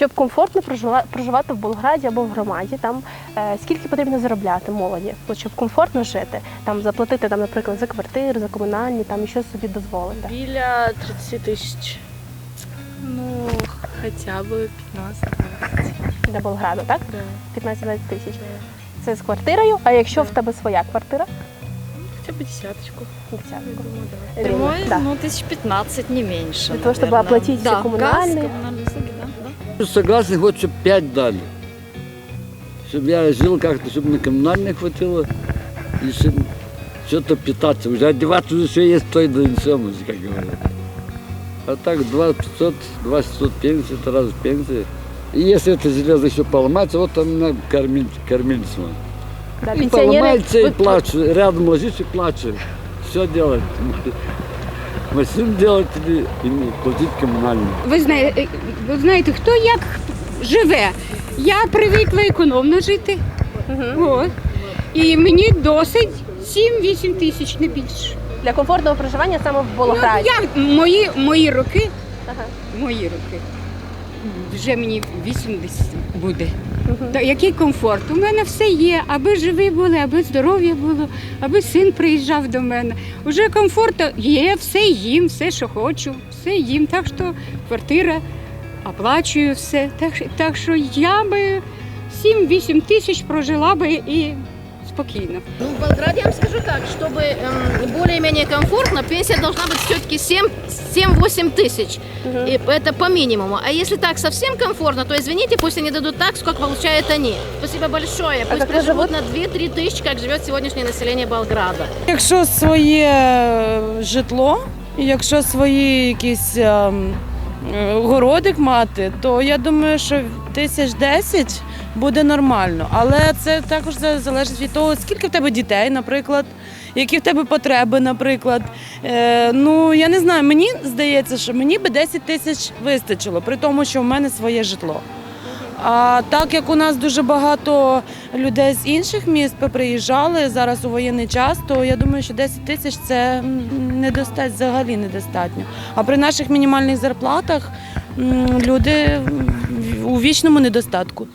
Щоб комфортно прожива- проживати в Болграді або в громаді, там е, скільки потрібно заробляти молоді, От щоб комфортно жити, там заплатити там, наприклад, за квартиру, за комунальні, там і щось собі дозволити. Біля 30 тисяч. Ну, хотя бы 15 Для Болграду, так? Да. 15-20 тисяч. Це з квартирою. А якщо в тебе своя квартира? Хотя бы десяточку. Десятку. Думаю, да. Ирина, Прямой, да. ну, тысяч 15, не меньше. Для того, чтобы наверное. оплатить все да, коммунальные. Газ, коммунальные услуги, да, да. Согласен, хоть чтобы 5 дали. Чтобы я жил как-то, чтобы на коммунальные хватило. И чтобы что-то питаться. Уже одеваться уже все есть, то и донесем, как говорят. А так 2 500, 2 600 пенсии, это раз пенсия. И если это железо еще поломается, вот там на кормить, кормильца. Да, И поломается, и плачу. Рядом ложишь и плачу. Все делать. Машин делать тобі і платить комунальні. Ви знаєте, ви знаєте, хто як живе. Я привикла економно жити. От. І мені досить 7-8 тисяч, не більше. Для комфортного проживання саме в Ну, Болграді. я, мої, мої роки, Ага. мої роки, вже мені 80 буде. Та який комфорт? У мене все є, аби живі були, аби здоров'я було, аби син приїжджав до мене. Уже комфорту є, все їм, все, що хочу, все їм. Так що квартира, оплачую все. Так, так що я би 7-8 тисяч прожила би і спокійно. Ну, в Болграде я вам скажу так, чтобы эм, более-менее комфортно, пенсия должна быть все-таки 7-8 тысяч. И это по минимуму. А если так совсем комфортно, то извините, пусть они дадут так, сколько получают они. Спасибо большое. Пусть как вы проживут живут? на 2-3 тысячи, как живет сегодняшнее население Болграда. Якщо своє е, житло, і якщо свої якісь ем, е, городик мати, то я думаю, що тисяч десять буде нормально. Але це також залежить від того, скільки в тебе дітей, наприклад, які в тебе потреби, наприклад. Е, ну я не знаю, мені здається, що мені би 10 тисяч вистачило, при тому, що в мене своє житло. А так як у нас дуже багато людей з інших міст приїжджали зараз у воєнний час, то я думаю, що 10 тисяч це недостатньо, взагалі недостатньо. А при наших мінімальних зарплатах люди у вічному недостатку.